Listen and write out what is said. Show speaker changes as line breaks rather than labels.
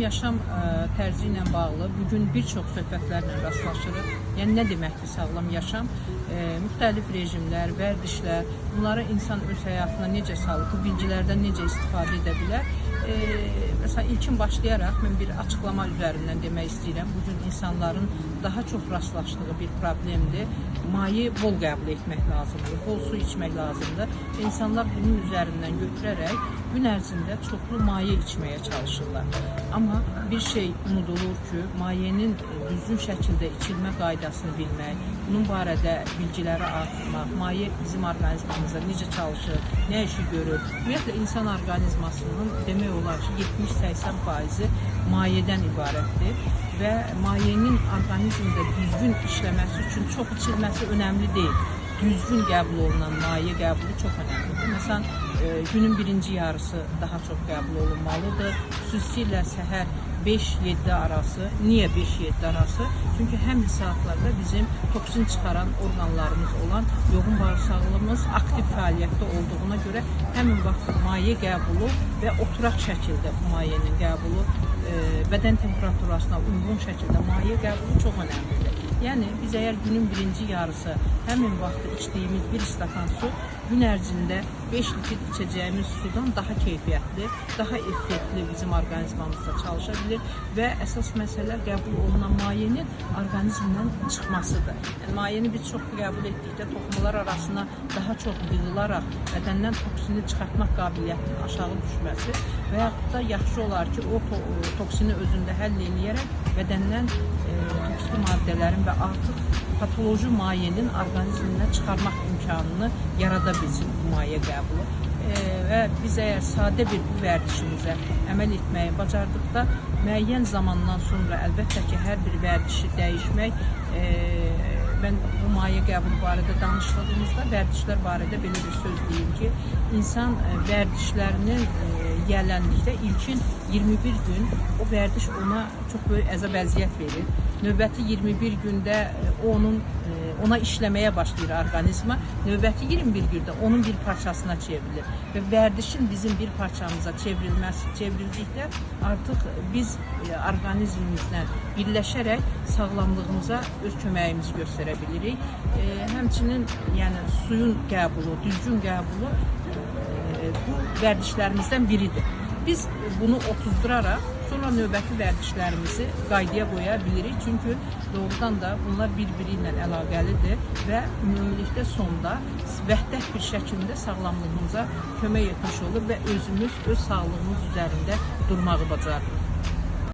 Sağlam yaşam ə, tərzi ilə bağlı bu gün bir çox söhbətlərlə rastlaşırıq. Yəni nə deməkdir sağlam yaşam? Ə, müxtəlif rejimlər, vərdişlər, bunları insan öz həyatına necə salıb, bu bilgilərdən necə istifadə edə bilər? E, mesela ilkin başlayaraq mən bir açıqlama üzərindən demək istəyirəm. Bu gün insanların daha çox rastlaşdığı bir problemdir. Maye bol qəbul etmək lazımdır, bol su içmək lazımdır. İnsanlar bunun üzərindən götürərək gün ərzində çoxlu maye içməyə çalışırlar. Amma bir şey unudulur ki, mayenin e, düzgün şəkildə içilmə qaydasını bilmək, bunun barədə bilgiləri artırmaq, maye bizim orqanizmamızda necə çalışır, nə işi görür. Ümumiyyətlə insan orqanizmasının demək olar ki, 70-80 faizi mayədən ibarətdir və mayenin orqanizmdə düzgün işləməsi üçün çox içilməsi önəmli deyil. Düzgün qəbul olunan maye qəbulu çox önəmlidir. Məsələn, günün birinci yarısı daha çox qəbul olunmalıdır. Xüsusilə səhər 5-7 arası. Niyə 5-7 arası? Çünki həmin saatlarda bizim toksin çıxaran orqanlarımız olan yoğun bağırsaqlığımız aktiv fəaliyyətdə olduğuna görə həmin vaxt maye qəbulu və oturaq şəkildə mayenin qəbulu e, bədən temperaturasına uyğun şəkildə maye qəbulu çox önəmlidir. Yəni biz əgər günün birinci yarısı həmin vaxtda içdiyimiz bir stakan su gün ərzində 5 litr içəcəyimiz sudan daha keyfiyyətli, daha effektli bizim orqanizmamızda çalışa bilir və əsas məsələ qəbul olunan mayenin orqanizmdən çıxmasıdır. Yəni mayeni biz çox qəbul etdikdə toxumalar arasına daha çox yığılaraq bədəndən toksini çıxartmaq qabiliyyətinin aşağı düşməsi və yaxud da yaxşı olar ki, o to toksini özündə həll eləyərək bədəndən e, toksik maddələrin və artıq patoloji mayenin orqanizmindən çıxarmaq imkanını yarada bilsin bu maye qəbulu. E, və biz əgər sadə bir bu vərdişimizə əməl etməyi bacardıqda müəyyən zamandan sonra əlbəttə ki, hər bir vərdişi dəyişmək e, mən bu maye qəbulu barədə danışdığımızda vərdişlər barədə belə bir söz deyim ki, insan e, vərdişlərinin e, yiyələndikdə ilkin 21 gün o vərdiş ona çox böyük əzab əziyyət verir. Növbəti 21 gündə e, onun e, ona işləməyə başlayır orqanizma. Növbəti 21 gündə onun bir parçasına çevrilir və vərdişin bizim bir parçamıza çevrilməsi çevrildikdə artıq biz e, orqanizmimizlə birləşərək sağlamlığımıza öz köməyimizi göstərə bilirik. Həmçinin yəni suyun qəbulu, düzgün qəbulu bu vərdişlərimizdən biridir. Biz bunu otuzduraraq sonra növbəti vərdişlərimizi qaydaya qoya bilirik. Çünki doğrudan da bunlar bir-biri ilə əlaqəlidir və ümumilikdə sonda vəhdət bir şəkildə sağlamlığımıza kömək etmiş olur və özümüz öz sağlığımız üzərində durmağı bacarırıq.